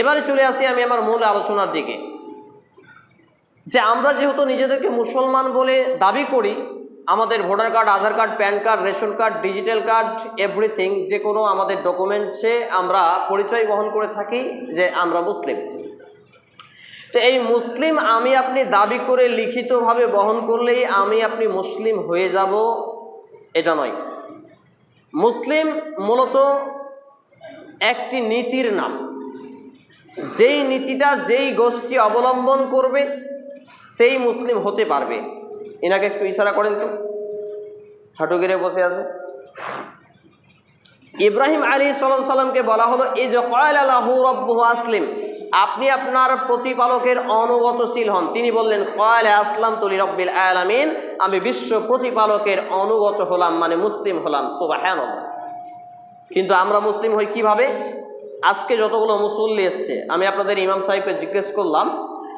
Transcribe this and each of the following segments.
এবারে চলে আসি আমি আমার মূল আলোচনার দিকে। যে আমরা যেহেতু নিজেদেরকে মুসলমান বলে দাবি করি, আমাদের voter card, Aadhaar card, PAN card, ration card, digital card everything যে কোনো আমাদের ডকুমেন্টসে আমরা পরিচয় বহন করে থাকি যে আমরা মুসলিম। তো এই মুসলিম আমি আপনি দাবি করে লিখিতভাবে বহন করলেই আমি আপনি মুসলিম হয়ে যাব, এটা নয়। মুসলিম মূলত একটি নীতির নাম। যেই নীতিটা, যেই গোষ্ঠী অবলম্বন করবে, সেই মুসলিম হতে পারবে। এনাকে একটু ইশারা করেন তো। হাঁটু গেড়ে বসে আছে। ইব্রাহিম আলী সাল্লাহ সাল্লামকে বলা হলো, এই যে কয়াল আল্লাহু রব্বহু আসলিম, আপনি আপনার প্রতিপালকের অনুগতশীল হন। তিনি বললেন কয়াল আসলাম তুলি রব্বিল আলামিন, আমি বিশ্ব প্রতিপালকের অনুগত হলাম মানে মুসলিম হলাম সুবাহান কিন্তু আমরা মুসলিম হই কীভাবে? আজকে যতগুলো মুসল্লি এসছে, আমি আপনাদের ইমাম সাহেবকে জিজ্ঞেস করলাম,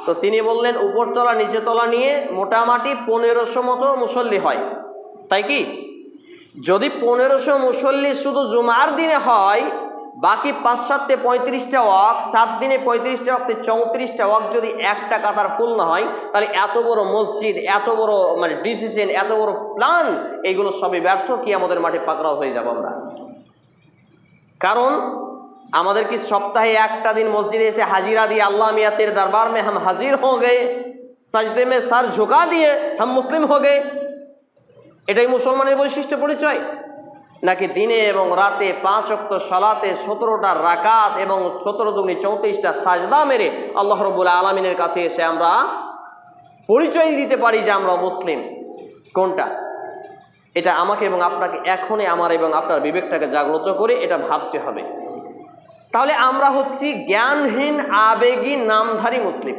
তো তিনি বললেন উপরতলা নিচেতলা নিয়ে মোটামুটি পনেরোশো মতো মুসল্লি হয়। তাই কি? যদি পনেরোশো মুসল্লি শুধু জুমার দিনে হয়, বাকি পাঁচ সাতটে পঁয়ত্রিশটা ওয়াক, সাত দিনে পঁয়ত্রিশটা ওয়াক্তে চৌত্রিশটা ওয়াক যদি একটা কাতার ফুল না হয়, তাহলে এত বড় মসজিদ, এত বড় মানে ডিসিশন এত বড় প্ল্যান এইগুলো সবই ব্যর্থ কি আমাদের মাঠে পাকড়াও হয়ে যাব আমরা। কারণ আমাদের কি সপ্তাহে একটা দিন মসজিদে এসে হাজিরা দিয়ে আল্লাহ মিয়াতের দরবার মে হাম হাজির হো গে? সাজদে মে সার ঝোঁকা দিয়ে হাম মুসলিম হো গে? এটাই মুসলমানের বৈশিষ্ট্য পরিচয়। নাকি দিনে এবং রাতে পাঁচ অক্ত সলাতে সতেরোটা রাকাত এবং সতেরো দুগ্নি চৌত্রিশটা সাজদা মেরে আল্লাহ রবুল আলমিনের কাছে এসে আমরা পরিচয় দিতে পারি যে আমরা মুসলিম। কোনটা? এটা আমাকে এবং আপনাকে এখনই আমার এবং আপনার বিবেকটাকে জাগ্রত করে এটা ভাবতে হবে। তাহলে আমরা হচ্ছি জ্ঞানহীন আবেগী নামধারী মুসলিম।